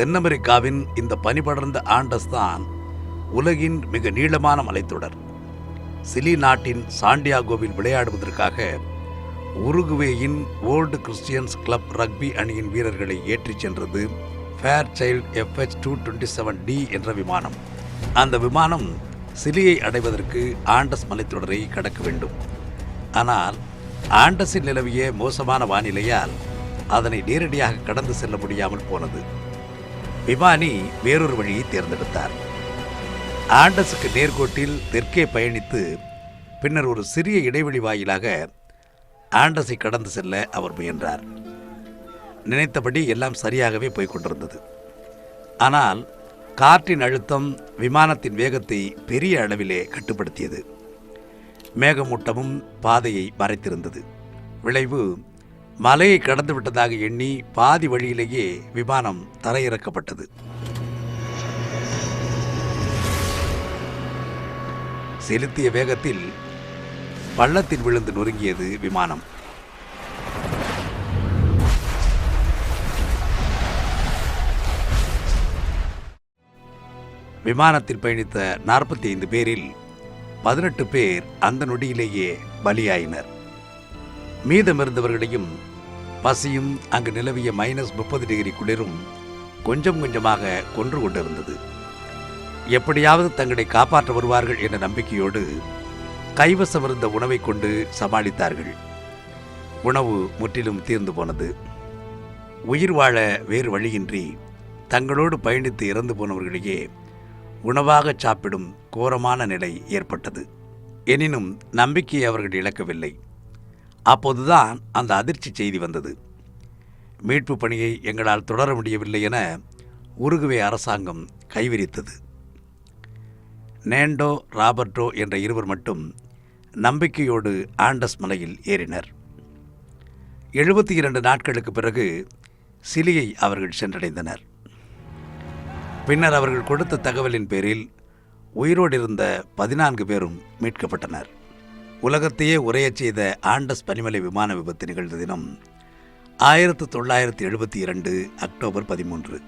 தென் அமெரிக்காவின் இந்த பனிபடர்ந்த ஆண்டஸ் தான் உலகின் மிக நீளமான மலைத்தொடர். சிலி நாட்டின் சாண்டியாகோவில் விளையாடுவதற்காக உருகுவேயின் ஓல்டு கிறிஸ்டியன்ஸ் கிளப் ரக்பி அணியின் வீரர்களை ஏற்றிச் சென்றது Fairchild FH two twenty seven D என்ற விமானம். அந்த விமானம் சிலியை அடைவதற்கு ஆண்டஸ் மலைத்தொடரை கடக்க வேண்டும். ஆனால் ஆண்டஸில் நிலவிய மோசமான வானிலையால் அதனை நேரடியாக கடந்து செல்ல முடியாமல் போனது. விமானி வேறொரு வழியை தேர்ந்தெடுத்தார். ஆண்டஸுக்கு நேர்கோட்டில் தெற்கே பயணித்து பின்னர் ஒரு சிறிய இடைவெளி வாயிலாக ஆண்டஸை கடந்து செல்ல அவர் முயன்றார். நினைத்தபடி எல்லாம் சரியாகவே போய்கொண்டிருந்தது ஆனால் காற்றின் அழுத்தம் விமானத்தின் வேகத்தை பெரிய அளவிலே கட்டுப்படுத்தியது. மேகமூட்டமும் பாதையை மறைத்திருந்தது. விளைவு மலையை கடந்து விட்டதாக எண்ணி பாதி வழியிலேயே விமானம் தரையிறக்கப்பட்டது. செலுத்திய வேகத்தில் பள்ளத்தில் விழுந்து நொறுங்கியது விமானம். விமானத்தில் பயணித்த நாற்பத்தி ஐந்து பேரில் பதினெட்டு பேர் அந்த நொடியிலேயே பலியாயினர். மீதமிருந்தவர்களையும் பசியும் அங்கு நிலவிய மைனஸ் முப்பது டிகிரி குளிரும் கொஞ்சம் கொஞ்சமாக கொன்று கொண்டிருந்தது. எப்படியாவது தங்களை காப்பாற்ற வருவார்கள் என்ற நம்பிக்கையோடு கைவசம் இருந்த உணவை கொண்டு சமாளித்தார்கள். உணவு முற்றிலும் தீர்ந்து போனது. உயிர் வாழ வேறு வழியின்றி தங்களோடு பயணித்து இறந்து போனவர்களையே உணவாக சாப்பிடும் கோரமான நிலை ஏற்பட்டது. எனினும் நம்பிக்கையை அவர்கள் இழக்கவில்லை. அப்போதுதான் அந்த அதிர்ச்சி செய்தி வந்தது. மீட்பு பணியை எங்களால் தொடர முடியவில்லை என உருகுவே அரசாங்கம் கைவிரித்தது. நேண்டோ ராபர்டோ என்ற இருவர் மட்டும் நம்பிக்கையோடு ஆண்டஸ் மலையில் ஏறினர். எழுபத்தி இரண்டு நாட்களுக்கு பிறகு சிலியை அவர்கள் சென்றடைந்தனர். பின்னர் அவர்கள் கொடுத்த தகவலின் பேரில் உயிரோடு இருந்த பதினான்கு பேரும் மீட்கப்பட்டனர். உலகத்தையே உரையச் செய்த ஆண்டஸ் பனிமலை விமான விபத்து நிகழ்ந்த தினம் ஆயிரத்து தொள்ளாயிரத்து எழுபத்தி இரண்டு அக்டோபர் பதிமூன்று.